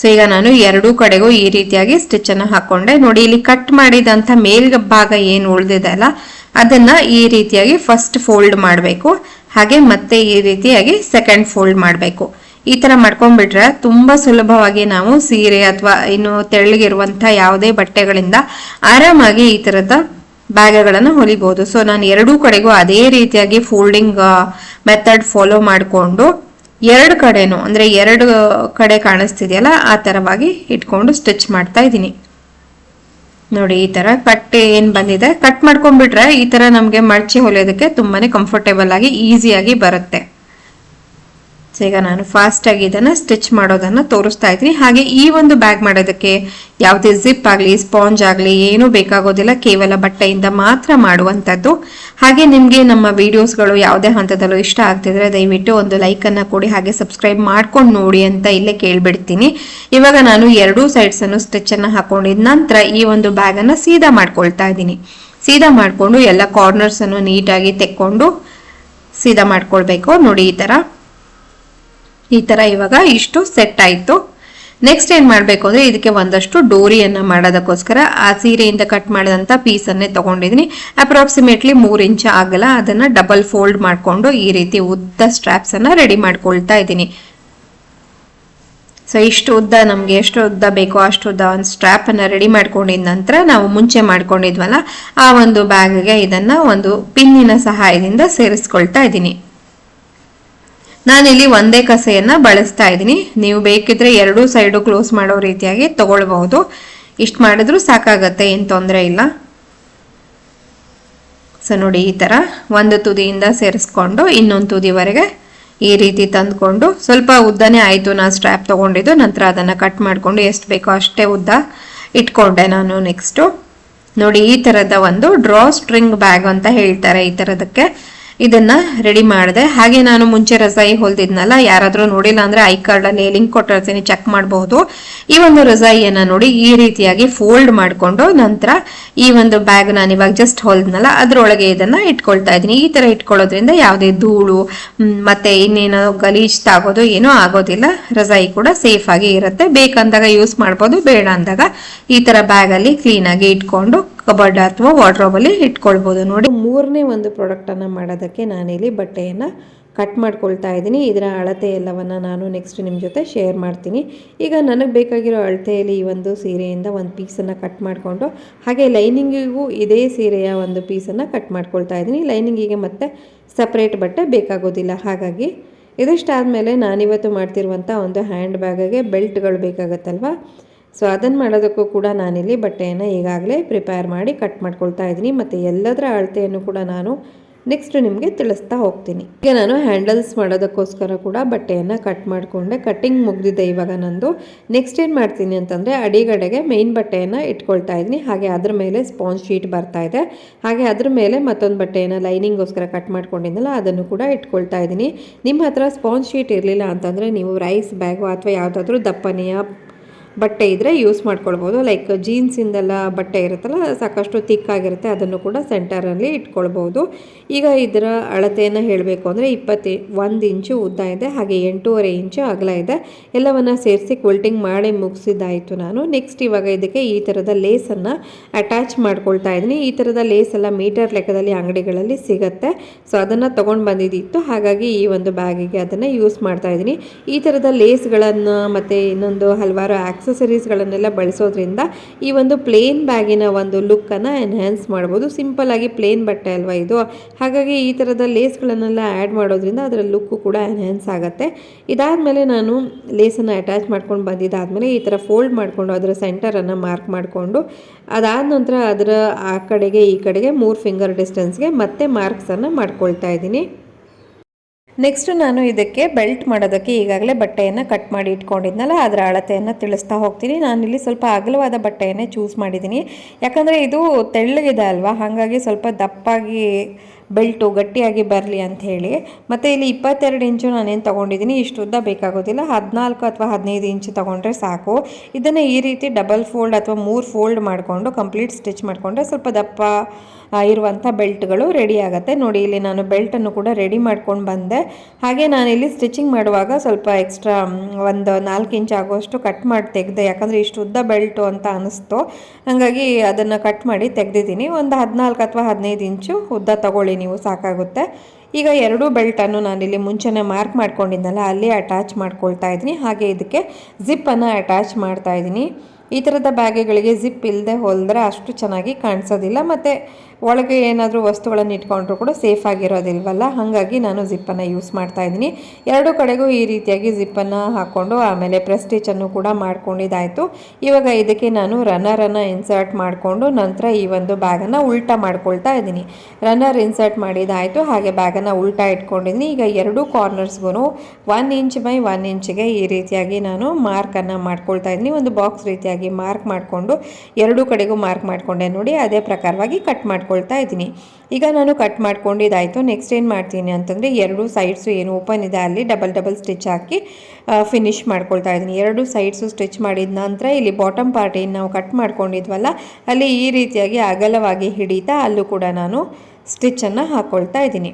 ಸೊ ಈಗ ನಾನು ಎರಡೂ ಕಡೆಗೂ ಈ ರೀತಿಯಾಗಿ ಸ್ಟಿಚ್ ಅನ್ನ ಹಾಕೊಂಡೆ. ನೋಡಿ, ಇಲ್ಲಿ ಕಟ್ ಮಾಡಿದಂತ ಮೇಲ್ ಭಾಗ ಏನು ಉಳಿದಿದೆ ಅಲ್ಲ? ಅದನ್ನ ಈ ರೀತಿಯಾಗಿ ಫಸ್ಟ್ ಫೋಲ್ಡ್ ಮಾಡಬೇಕು. ಹಾಗೆ ಮತ್ತೆ ಈ ರೀತಿಯಾಗಿ ಸೆಕೆಂಡ್ ಫೋಲ್ಡ್ ಮಾಡಬೇಕು. ಈ ತರ ಮಾಡ್ಕೊಂಡ್ಬಿಟ್ರೆ ತುಂಬಾ ಸುಲಭವಾಗಿ ನಾವು ಸೀರೆ ಅಥವಾ ಇನ್ನು ತೆಳ್ಳಗಿರುವಂತ ಯಾವುದೇ ಬಟ್ಟೆಗಳಿಂದ ಆರಾಮಾಗಿ ಈ ತರದ ಬ್ಯಾಗಗಳನ್ನು ಹೊಲಿಬಹುದು ಸೊ ನಾನು ಎರಡೂ ಕಡೆಗೂ ಅದೇ ರೀತಿಯಾಗಿ ಫೋಲ್ಡಿಂಗ್ ಮೆಥಡ್ ಫಾಲೋ ಮಾಡಿಕೊಂಡು ಎರಡು ಕಡೆನೂ, ಅಂದ್ರೆ ಎರಡು ಕಡೆ ಕಾಣಿಸ್ತಿದೆಯಲ್ಲ, ಆ ತರವಾಗಿ ಇಟ್ಕೊಂಡು ಸ್ಟಿಚ್ ಮಾಡ್ತಾ ಇದ್ದೀನಿ. ನೋಡಿ, ಈ ತರ ಕಟ್ ಏನು ಬಂದಿದೆ? ಕಟ್ ಮಾಡ್ಕೊಂಡ್ಬಿಟ್ರೆ ಈ ತರ ನಮಗೆ ಮಡಚಿ ಹೊಲಿಯೋದಕ್ಕೆ ತುಂಬಾನೇ ಕಂಫರ್ಟೇಬಲ್ ಆಗಿ ಈಸಿಯಾಗಿ ಬರುತ್ತೆ. ಈಗ ನಾನು ಫಾಸ್ಟ್ ಆಗಿ ಇದನ್ನ ಸ್ಟಿಚ್ ಮಾಡೋದನ್ನ ತೋರಿಸ್ತಾ ಇದ್ದೀನಿ. ಹಾಗೆ ಈ ಒಂದು ಬ್ಯಾಗ್ ಮಾಡೋದಕ್ಕೆ ಯಾವುದೇ ಜಿಪ್ ಆಗಲಿ ಸ್ಪಾಂಜ್ ಆಗಲಿ, ಏನೂ ಬೇಕಾಗೋದಿಲ್ಲ. ಕೇವಲ ಬಟ್ಟೆಯಿಂದ ಮಾತ್ರ ಮಾಡುವಂಥದ್ದು. ಹಾಗೆ ನಿಮಗೆ ನಮ್ಮ ವಿಡಿಯೋಸ್ಗಳು ಯಾವುದೇ ಹಂತದಲ್ಲೂ ಇಷ್ಟ ಆಗ್ತಿದ್ರೆ ದಯವಿಟ್ಟು ಒಂದು ಲೈಕನ್ನು ಕೊಡಿ, ಹಾಗೆ ಸಬ್ಸ್ಕ್ರೈಬ್ ಮಾಡ್ಕೊಂಡು ನೋಡಿ ಅಂತ ಇಲ್ಲೇ ಕೇಳಿಬಿಡ್ತೀನಿ. ಇವಾಗ ನಾನು ಎರಡೂ ಸೈಡ್ಸನ್ನು ಅನ್ನು ಸ್ಟಿಚ್ ಅನ್ನ ಹಾಕೊಂಡಿದ ನಂತರ ಈ ಒಂದು ಬ್ಯಾಗನ್ನು ಸೀದಾ ಮಾಡ್ಕೊಳ್ತಾ ಇದ್ದೀನಿ. ಸೀದಾ ಮಾಡಿಕೊಂಡು ಎಲ್ಲ ಕಾರ್ನರ್ಸನ್ನು ನೀಟಾಗಿ ತೆಕ್ಕೊಂಡು ಸೀದಾ ಮಾಡ್ಕೊಳ್ಬೇಕು. ನೋಡಿ ಈ ಥರ ಈ ಥರ ಇವಾಗ ಇಷ್ಟು ಸೆಟ್ ಆಯ್ತು. ನೆಕ್ಸ್ಟ್ ಏನ್ ಮಾಡ್ಬೇಕು ಅಂದ್ರೆ ಇದಕ್ಕೆ ಒಂದಷ್ಟು ಡೋರಿಯನ್ನ ಮಾಡೋದಕ್ಕೋಸ್ಕರ ಆ ಸೀರೆಯಿಂದ ಕಟ್ ಮಾಡಿದಂತ ಪೀಸ್ ಅನ್ನೇ ತಗೊಂಡಿದೀನಿ. ಅಪ್ರಾಕ್ಸಿಮೇಟ್ಲಿ ಮೂರ್ ಇಂಚ್ ಆಗಲ್ಲ, ಅದನ್ನ ಡಬಲ್ ಫೋಲ್ಡ್ ಮಾಡ್ಕೊಂಡು ಈ ರೀತಿ ಉದ್ದ ಸ್ಟ್ರಾಪ್ಸ್ ಅನ್ನ ರೆಡಿ ಮಾಡ್ಕೊಳ್ತಾ ಇದ್ದೀನಿ. ಸೊ ಇಷ್ಟು ಉದ್ದ, ನಮ್ಗೆ ಎಷ್ಟು ಉದ್ದ ಬೇಕೋ ಅಷ್ಟು ಉದ್ದ ಒಂದು ಸ್ಟ್ರಾಪ್ ಅನ್ನ ರೆಡಿ ಮಾಡ್ಕೊಂಡಿದ ನಂತರ ನಾವು ಮುಂಚೆ ಮಾಡ್ಕೊಂಡಿದ್ವಲ್ಲ, ಆ ಒಂದು ಬ್ಯಾಗ್ಗೆ ಇದನ್ನ ಒಂದು ಪಿನ್ನಿನ ಸಹಾಯದಿಂದ ಸೇರಿಸ್ಕೊಳ್ತಾ ಇದ್ದೀನಿ. ನಾನಿಲ್ಲಿ ಒಂದೇ ಕಸೆಯನ್ನ ಬಳಸ್ತಾ ಇದ್ದೀನಿ. ನೀವು ಬೇಕಿದ್ರೆ ಎರಡೂ ಸೈಡು ಕ್ಲೋಸ್ ಮಾಡೋ ರೀತಿಯಾಗಿ ತಗೊಳ್ಬಹುದು. ಇಷ್ಟು ಮಾಡಿದ್ರು ಸಾಕಾಗತ್ತೆ, ಏನು ತೊಂದರೆ ಇಲ್ಲ. ಸೊ, ನೋಡಿ, ಈ ತರ ಒಂದು ತುದಿಯಿಂದ ಸೇರಿಸ್ಕೊಂಡು ಇನ್ನೊಂದು ತುದಿವರೆಗೆ ಈ ರೀತಿ ತಂದ್ಕೊಂಡು ಸ್ವಲ್ಪ ಉದ್ದನೇ ಆಯಿತು ನಾನು ಸ್ಟ್ರ್ಯಾಪ್ ತೊಗೊಂಡಿದ್ದು. ನಂತರ ಅದನ್ನು ಕಟ್ ಮಾಡಿಕೊಂಡು ಎಷ್ಟು ಬೇಕೋ ಅಷ್ಟೇ ಉದ್ದ ಇಟ್ಕೊಂಡೆ ನಾನು ನೆಕ್ಸ್ಟು ನೋಡಿ, ಈ ಥರದ ಒಂದು ಡ್ರಾ ಸ್ಟ್ರಿಂಗ್ ಬ್ಯಾಗ್ ಅಂತ ಹೇಳ್ತಾರೆ ಈ ಥರದಕ್ಕೆ ಇದನ್ನ ರೆಡಿ ಮಾಡಿದೆ. ಹಾಗೆ ನಾನು ಮುಂಚೆ ರಜಾಯಿ ಹೊಲ್ದಿದ್ನಲ್ಲ, ಯಾರಾದ್ರೂ ನೋಡಿಲ್ಲ ಅಂದ್ರೆ ಐ ಕಾರ್ಡ್ ಅಲ್ಲಿ ಲಿಂಕ್ ಕೊಟ್ಟಿರ್ತೀನಿ ಚೆಕ್ ಮಾಡಬಹುದು. ಈ ಒಂದು ರಜಾಯಿಯನ್ನ ನೋಡಿ ಈ ರೀತಿಯಾಗಿ ಫೋಲ್ಡ್ ಮಾಡಿಕೊಂಡು ನಂತರ ಈ ಒಂದು ಬ್ಯಾಗ್ ನಾನು ಇವಾಗ ಜಸ್ಟ್ ಹೊಲ್ದ್ನಲ್ಲ, ಅದ್ರೊಳಗೆ ಇದನ್ನ ಇಟ್ಕೊಳ್ತಾ ಇದ್ದೀನಿ. ಈ ತರ ಇಟ್ಕೊಳ್ಳೋದ್ರಿಂದ ಯಾವುದೇ ಧೂಳು ಮತ್ತೆ ಇನ್ನೇನೋ ಗಲೀಜ್ ತಾಗೋದು ಏನೂ ಆಗೋದಿಲ್ಲ. ರಜಾಯಿ ಕೂಡ ಸೇಫ್ ಆಗಿ ಇರುತ್ತೆ. ಬೇಕಂದಾಗ ಯೂಸ್ ಮಾಡ್ಬೋದು, ಬೇಡ ಅಂದಾಗ ಈ ತರ ಬ್ಯಾಗ್ ಅಲ್ಲಿ ಕ್ಲೀನ್ ಆಗಿ ಇಟ್ಕೊಂಡು ಕಬರ್ಡ್ ಅಥವಾ ವಾಡ್ರಾಬಲ್ಲಿ ಅಲ್ಲಿ ಇಟ್ಕೊಳ್ಬಹುದು ನೋಡಿ. ಮೂರನೇ ಒಂದು ಪ್ರಾಡಕ್ಟನ್ನು ಮಾಡೋದಕ್ಕೆ ನಾನಿಲ್ಲಿ ಬಟ್ಟೆಯನ್ನು ಕಟ್ ಮಾಡ್ಕೊಳ್ತಾ ಇದ್ದೀನಿ. ಇದರ ಅಳತೆ ಎಲ್ಲವನ್ನು ನಾನು ನೆಕ್ಸ್ಟ್ ನಿಮ್ಮ ಜೊತೆ ಶೇರ್ ಮಾಡ್ತೀನಿ. ಈಗ ನನಗೆ ಬೇಕಾಗಿರೋ ಅಳತೆಯಲ್ಲಿ ಈ ಒಂದು ಸೀರೆಯಿಂದ ಒಂದು ಪೀಸನ್ನು ಕಟ್ ಮಾಡಿಕೊಂಡು, ಹಾಗೆ ಲೈನಿಂಗಿಗೂ ಇದೇ ಸೀರೆಯ ಒಂದು ಪೀಸನ್ನು ಕಟ್ ಮಾಡ್ಕೊಳ್ತಾ ಇದ್ದೀನಿ. ಲೈನಿಂಗಿಗೆ ಮತ್ತೆ ಸಪ್ರೇಟ್ ಬಟ್ಟೆ ಬೇಕಾಗೋದಿಲ್ಲ. ಹಾಗಾಗಿ ಇದಿಷ್ಟಾದಮೇಲೆ ನಾನಿವತ್ತು ಮಾಡ್ತಿರುವಂಥ ಒಂದು ಹ್ಯಾಂಡ್ ಬ್ಯಾಗಿಗೆ ಬೆಲ್ಟ್ಗಳು ಬೇಕಾಗತ್ತಲ್ವ? ಸೊ ಅದನ್ನು ಮಾಡೋದಕ್ಕೂ ಕೂಡ ನಾನಿಲ್ಲಿ ಬಟ್ಟೆಯನ್ನು ಈಗಾಗಲೇ ಪ್ರಿಪೇರ್ ಮಾಡಿ ಕಟ್ ಮಾಡ್ಕೊಳ್ತಾ ಇದ್ದೀನಿ. ಮತ್ತು ಎಲ್ಲದರ ಅಳತೆಯನ್ನು ಕೂಡ ನಾನು ನೆಕ್ಸ್ಟ್ ನಿಮಗೆ ತಿಳಿಸ್ತಾ ಹೋಗ್ತೀನಿ. ಈಗ ನಾನು ಹ್ಯಾಂಡಲ್ಸ್ ಮಾಡೋದಕ್ಕೋಸ್ಕರ ಕೂಡ ಬಟ್ಟೆಯನ್ನು ಕಟ್ ಮಾಡಿಕೊಂಡೆ. ಕಟ್ಟಿಂಗ್ ಮುಗಿದಿದೆ ಇವಾಗ ನಂದು. ನೆಕ್ಸ್ಟ್ ಏನು ಮಾಡ್ತೀನಿ ಅಂತಂದರೆ ಅಡಿಗಡೆಗೆ ಮೇನ್ ಬಟ್ಟೆಯನ್ನು ಇಟ್ಕೊಳ್ತಾ ಇದ್ದೀನಿ. ಹಾಗೆ ಅದ್ರ ಮೇಲೆ ಸ್ಪಾಂಜ್ ಶೀಟ್ ಬರ್ತಾ ಇದೆ. ಹಾಗೆ ಅದ್ರ ಮೇಲೆ ಮತ್ತೊಂದು ಬಟ್ಟೆಯನ್ನು ಲೈನಿಂಗೋಸ್ಕರ ಕಟ್ ಮಾಡ್ಕೊಂಡಿದ್ದಲ್ಲ ಅದನ್ನು ಕೂಡ ಇಟ್ಕೊಳ್ತಾ ಇದ್ದೀನಿ. ನಿಮ್ಮ ಹತ್ರ ಸ್ಪಾಂಜ್ ಶೀಟ್ ಇರಲಿಲ್ಲ ಅಂತಂದರೆ ನೀವು ರೈಸ್ ಬ್ಯಾಗು ಅಥವಾ ಯಾವುದಾದ್ರೂ ದಪ್ಪನೆಯ ಬಟ್ಟೆ ಇದ್ದರೆ ಯೂಸ್ ಮಾಡ್ಕೊಳ್ಬೋದು. ಲೈಕ್ ಜೀನ್ಸಿಂದೆಲ್ಲ ಬಟ್ಟೆ ಇರುತ್ತಲ್ಲ, ಸಾಕಷ್ಟು ತಿಕ್ಕಾಗಿರುತ್ತೆ ಅದನ್ನು ಕೂಡ ಸೆಂಟರಲ್ಲಿ ಇಟ್ಕೊಳ್ಬೋದು. ಈಗ ಇದರ ಅಳತೆಯನ್ನು ಹೇಳಬೇಕು ಅಂದರೆ ಇಪ್ಪತ್ತಿ, ಒಂದು ಇಂಚು ಉದ್ದ ಇದೆ, ಹಾಗೆ ಎಂಟೂವರೆ ಇಂಚು ಅಗಲ ಇದೆ. ಎಲ್ಲವನ್ನು ಸೇರಿಸಿ ಕ್ವಿಲ್ಟಿಂಗ್ ಮಾಡಿ ಮುಗಿಸಿದ್ದಾಯಿತು ನಾನು. ನೆಕ್ಸ್ಟ್ ಇವಾಗ ಇದಕ್ಕೆ ಈ ಥರದ ಲೇಸನ್ನು ಅಟ್ಯಾಚ್ ಮಾಡ್ಕೊಳ್ತಾ ಇದ್ದೀನಿ. ಈ ಥರದ ಲೇಸ್ ಎಲ್ಲ ಮೀಟರ್ ಲೆಕ್ಕದಲ್ಲಿ ಅಂಗಡಿಗಳಲ್ಲಿ ಸಿಗುತ್ತೆ. ಸೊ ಅದನ್ನು ತೊಗೊಂಡು ಬಂದಿದ್ದಿತ್ತು ಹಾಗಾಗಿ ಈ ಒಂದು ಬ್ಯಾಗಿಗೆ ಅದನ್ನು ಯೂಸ್ ಮಾಡ್ತಾ ಇದ್ದೀನಿ. ಈ ಥರದ ಲೇಸ್ಗಳನ್ನು ಮತ್ತು ಇನ್ನೊಂದು ಹಲವಾರು ಆಕ್ಸಸರೀಸ್ಗಳನ್ನೆಲ್ಲ ಬಳಸೋದ್ರಿಂದ ಈ ಒಂದು ಪ್ಲೇನ್ ಬ್ಯಾಗಿನ ಒಂದು ಲುಕ್ಕನ್ನು ಎನ್ಹ್ಯಾನ್ಸ್ ಮಾಡ್ಬೋದು. ಸಿಂಪಲ್ ಆಗಿ ಪ್ಲೇನ್ ಬಟ್ಟೆ ಅಲ್ವಾ ಇದು? ಹಾಗಾಗಿ ಈ ಥರದ ಲೇಸ್ಗಳನ್ನೆಲ್ಲ ಆ್ಯಡ್ ಮಾಡೋದ್ರಿಂದ ಅದರ ಲುಕ್ಕು ಕೂಡ ಎನ್ಹ್ಯಾನ್ಸ್ ಆಗುತ್ತೆ. ಇದಾದಮೇಲೆ ನಾನು ಲೇಸನ್ನು ಅಟ್ಯಾಚ್ ಮಾಡ್ಕೊಂಡು ಬಂದಿದ್ದಾದಮೇಲೆ ಈ ಥರ ಫೋಲ್ಡ್ ಮಾಡಿಕೊಂಡು ಅದರ ಸೆಂಟರನ್ನು ಮಾರ್ಕ್ ಮಾಡಿಕೊಂಡು, ಅದಾದ ನಂತರ ಅದರ ಆ ಕಡೆಗೆ ಈ ಕಡೆಗೆ ಮೂರು ಫಿಂಗರ್ ಡಿಸ್ಟೆನ್ಸ್ಗೆ ಮತ್ತೆ ಮಾರ್ಕ್ಸನ್ನು ಮಾಡ್ಕೊಳ್ತಾ ಇದ್ದೀನಿ. ನೆಕ್ಸ್ಟ್ ನಾನು ಇದಕ್ಕೆ ಬೆಲ್ಟ್ ಮಾಡೋದಕ್ಕೆ ಈಗಾಗಲೇ ಬಟ್ಟೆಯನ್ನು ಕಟ್ ಮಾಡಿ ಇಟ್ಕೊಂಡಿದ್ನಲ್ಲ, ಅದರ ಅಳತೆಯನ್ನು ತಿಳಿಸ್ತಾ ಹೋಗ್ತೀನಿ. ನಾನು ಇಲ್ಲಿ ಸ್ವಲ್ಪ ಅಗಲವಾದ ಬಟ್ಟೆಯನ್ನೇ ಚೂಸ್ ಮಾಡಿದ್ದೀನಿ. ಯಾಕಂದರೆ ಇದು ತೆಳ್ಳಗಿದೆ ಅಲ್ವಾ? ಹಾಗಾಗಿ ಸ್ವಲ್ಪ ದಪ್ಪಾಗಿ ಬೆಲ್ಟು ಗಟ್ಟಿಯಾಗಿ ಬರಲಿ ಅಂತ ಹೇಳಿ. ಮತ್ತು ಇಲ್ಲಿ ಇಪ್ಪತ್ತೆರಡು ಇಂಚು ನಾನೇನು ತೊಗೊಂಡಿದ್ದೀನಿ? ಇಷ್ಟು ಉದ್ದ ಬೇಕಾಗೋದಿಲ್ಲ. ಹದಿನಾಲ್ಕು ಅಥವಾ ಹದಿನೈದು ಇಂಚು ತೊಗೊಂಡ್ರೆ ಸಾಕು. ಇದನ್ನು ಈ ರೀತಿ ಡಬಲ್ ಫೋಲ್ಡ್ ಅಥವಾ ಮೂರು ಫೋಲ್ಡ್ ಮಾಡಿಕೊಂಡು ಕಂಪ್ಲೀಟ್ ಸ್ಟಿಚ್ ಮಾಡಿಕೊಂಡ್ರೆ ಸ್ವಲ್ಪ ದಪ್ಪ ಇರುವಂಥ ಬೆಲ್ಟ್ಗಳು ರೆಡಿ ಆಗುತ್ತೆ. ನೋಡಿ, ಇಲ್ಲಿ ನಾನು ಬೆಲ್ಟನ್ನು ಕೂಡ ರೆಡಿ ಮಾಡ್ಕೊಂಡು ಬಂದೆ. ಹಾಗೆ ನಾನಿಲ್ಲಿ ಸ್ಟಿಚಿಂಗ್ ಮಾಡುವಾಗ ಸ್ವಲ್ಪ ಎಕ್ಸ್ಟ್ರಾ ಒಂದು ನಾಲ್ಕು ಇಂಚ್ ಆಗುವಷ್ಟು ಕಟ್ ಮಾಡಿ ತೆಗೆದೆ. ಯಾಕಂದರೆ ಇಷ್ಟು ಉದ್ದ ಬೆಲ್ಟು ಅಂತ ಅನ್ನಿಸ್ತು ಹಾಗಾಗಿ ಅದನ್ನು ಕಟ್ ಮಾಡಿ ತೆಗೆದಿದ್ದೀನಿ. ಒಂದು ಹದಿನಾಲ್ಕು ಅಥವಾ ಹದಿನೈದು ಇಂಚು ಉದ್ದ ತಗೊಳ್ಳಿ ನೀವು, ಸಾಕಾಗುತ್ತೆ. ಈಗ ಎರಡೂ ಬೆಲ್ಟನ್ನು ನಾನಿಲ್ಲಿ ಮುಂಚೆನೇ ಮಾರ್ಕ್ ಮಾಡ್ಕೊಂಡಿದ್ದಲ್ಲ ಅಲ್ಲಿ ಅಟ್ಯಾಚ್ ಮಾಡ್ಕೊಳ್ತಾ ಇದ್ದೀನಿ. ಹಾಗೆ ಇದಕ್ಕೆ ಜಿಪ್ಪನ್ನು ಅಟ್ಯಾಚ್ ಮಾಡ್ತಾ ಇದ್ದೀನಿ. ಈ ಥರದ ಬ್ಯಾಗೆಗಳಿಗೆ ಜಿಪ್ ಇಲ್ಲದೆ ಹೊಲಿದ್ರೆ ಅಷ್ಟು ಚೆನ್ನಾಗಿ ಕಾಣಿಸೋದಿಲ್ಲ. ಮತ್ತು ಒಳಗೆ ಏನಾದರೂ ವಸ್ತುಗಳನ್ನು ಇಟ್ಕೊಂಡ್ರೂ ಕೂಡ ಸೇಫ್ ಆಗಿರೋದಿಲ್ವಲ್ಲ? ಹಾಗಾಗಿ ನಾನು ಜಿಪ್ಪನ್ನು ಯೂಸ್ ಮಾಡ್ತಾ ಇದ್ದೀನಿ. ಎರಡು ಕಡೆಗೂ ಈ ರೀತಿಯಾಗಿ ಜಿಪ್ಪನ್ನು ಹಾಕ್ಕೊಂಡು ಆಮೇಲೆ ಪ್ರೆಸ್ಟಿಚನ್ನು ಕೂಡ ಮಾಡ್ಕೊಂಡಿದ್ದಾಯಿತು. ಇವಾಗ ಇದಕ್ಕೆ ನಾನು ರನ್ನರನ್ನು ಇನ್ಸರ್ಟ್ ಮಾಡಿಕೊಂಡು ನಂತರ ಈ ಒಂದು ಬ್ಯಾಗನ್ನು ಉಲ್ಟಾ ಮಾಡ್ಕೊಳ್ತಾ ಇದ್ದೀನಿ. ರನ್ನರ್ ಇನ್ಸರ್ಟ್ ಮಾಡಿದ್ದಾಯಿತು, ಹಾಗೆ ಬ್ಯಾಗನ್ನು ಉಲ್ಟಾ ಇಟ್ಕೊಂಡಿದ್ದೀನಿ. ಈಗ ಎರಡೂ ಕಾರ್ನರ್ಸ್ಗೂ ಒನ್ ಇಂಚ್ ಬೈ ಒನ್ ಇಂಚಿಗೆ ಈ ರೀತಿಯಾಗಿ ನಾನು ಮಾರ್ಕನ್ನು ಮಾಡ್ಕೊಳ್ತಾ ಇದ್ದೀನಿ. ಒಂದು ಬಾಕ್ಸ್ ರೀತಿಯಾಗಿ ಮಾರ್ಕ್ ಮಾಡಿಕೊಂಡು ಎರಡೂ ಕಡೆಗೂ ಮಾರ್ಕ್ ಮಾಡಿಕೊಂಡೆ ನೋಡಿ, ಅದೇ ಪ್ರಕಾರವಾಗಿ ಕಟ್ ಮಾಡ್ಕೊಳ್ತಾ ಇದ್ದೀನಿ. ಈಗ ನಾನು ಕಟ್ ಮಾಡ್ಕೊಂಡಿದ್ದಾಯಿತು ನೆಕ್ಸ್ಟ್ ಏನು ಮಾಡ್ತೀನಿ ಅಂತಂದರೆ ಎರಡು ಸೈಡ್ಸು ಏನು ಓಪನ್ ಇದೆ ಅಲ್ಲಿ ಡಬಲ್ ಡಬಲ್ ಸ್ಟಿಚ್ ಹಾಕಿ ಫಿನಿಶ್ ಮಾಡ್ಕೊಳ್ತಾ ಇದ್ದೀನಿ. ಎರಡು ಸೈಡ್ಸು ಸ್ಟಿಚ್ ಮಾಡಿದ ನಂತರ ಇಲ್ಲಿ ಬಾಟಮ್ ಪಾರ್ಟ್ ಏನು ನಾವು ಕಟ್ ಮಾಡ್ಕೊಂಡಿದ್ವಲ್ಲ, ಅಲ್ಲಿ ಈ ರೀತಿಯಾಗಿ ಅಗಲವಾಗಿ ಹಿಡಿತಾ ಅಲ್ಲೂ ಕೂಡ ನಾನು ಸ್ಟಿಚ್ಚನ್ನು ಹಾಕ್ಕೊಳ್ತಾ ಇದ್ದೀನಿ.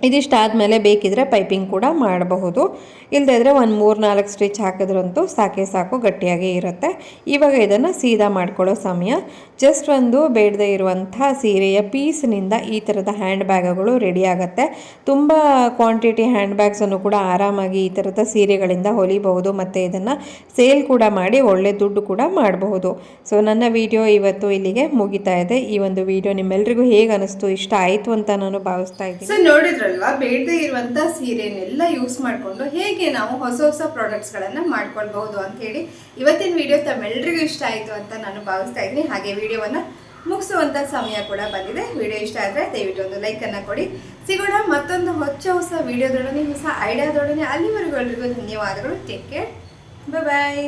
ಇದಿಷ್ಟಾದಮೇಲೆ ಬೇಕಿದ್ರೆ ಪೈಪಿಂಗ್ ಕೂಡ ಮಾಡಬಹುದು. ಇಲ್ಲದೇ ಇದ್ದರೆ ಒಂದು ಮೂರು ನಾಲ್ಕು ಸ್ಟಿಚ್ ಹಾಕಿದ್ರಂತೂ ಸಾಕೆ ಸಾಕು, ಗಟ್ಟಿಯಾಗಿ ಇರುತ್ತೆ. ಇವಾಗ ಇದನ್ನು ಸೀದಾ ಮಾಡ್ಕೊಳ್ಳೋ ಸಮಯ. ಜಸ್ಟ್ ಒಂದು ಬೇಡದೇ ಇರುವಂಥ ಸೀರೆಯ ಪೀಸ್ನಿಂದ ಈ ಥರದ ಹ್ಯಾಂಡ್ ಬ್ಯಾಗ್ಗಳು ರೆಡಿ ಆಗುತ್ತೆ. ತುಂಬ ಕ್ವಾಂಟಿಟಿ ಹ್ಯಾಂಡ್ ಬ್ಯಾಗ್ಸನ್ನು ಕೂಡ ಆರಾಮಾಗಿ ಈ ಥರದ ಸೀರೆಗಳಿಂದ ಹೊಲಿಬಹುದು ಮತ್ತು ಇದನ್ನು ಸೇಲ್ ಕೂಡ ಮಾಡಿ ಒಳ್ಳೆ ದುಡ್ಡು ಕೂಡ ಮಾಡಬಹುದು. ಸೊ ನನ್ನ ವಿಡಿಯೋ ಇವತ್ತು ಇಲ್ಲಿಗೆ ಮುಗಿತಾ ಇದೆ. ಈ ಒಂದು ವಿಡಿಯೋ ನಿಮ್ಮೆಲ್ರಿಗೂ ಹೇಗೆ ಅನಿಸ್ತು, ಇಷ್ಟ ಆಯಿತು ಅಂತ ನಾನು ಭಾವಿಸ್ತಾ ಇದ್ದೀನಿ. ಸೊ ನೋಡಿದ್ರಲ್ವಾ, ಬೇಡದೇ ಇರುವಂಥ ಸೀರೆನೆಲ್ಲ ಯೂಸ್ ಮಾಡಿಕೊಂಡು ಹೇಗೆ ನಾವು ಹೊಸ ಹೊಸ ಪ್ರಾಡಕ್ಟ್ಸ್ಗಳನ್ನು ಮಾಡ್ಕೊಳ್ಬಹುದು ಅಂತ ಹೇಳಿ ಇವತ್ತಿನ ವಿಡಿಯೋ ತಮ್ಮೆಲ್ಲರಿಗೂ ಇಷ್ಟ ಆಯಿತು ಅಂತ ನಾನು ಭಾವಿಸ್ತಾ ಇದ್ದೀನಿ. ಹಾಗೆ ವಿಡಿಯೋವನ್ನ ಮುಗಿಸುವಂಥ ಸಮಯ ಕೂಡ ಬಂದಿದೆ. ವಿಡಿಯೋ ಇಷ್ಟ ಆದರೆ ದಯವಿಟ್ಟು ಒಂದು ಲೈಕನ್ನು ಕೊಡಿ. ಸಿಗೋಣ ಮತ್ತೊಂದು ಹೊಸ ಹೊಸ ವಿಡಿಯೋದೊಡನೆ ಹೊಸ ಐಡಿಯಾದೊಡನೆ ಅಲ್ಲಿವರೆಗೂ ಎಲ್ರಿಗೂ ಧನ್ಯವಾದಗಳು. Take care bye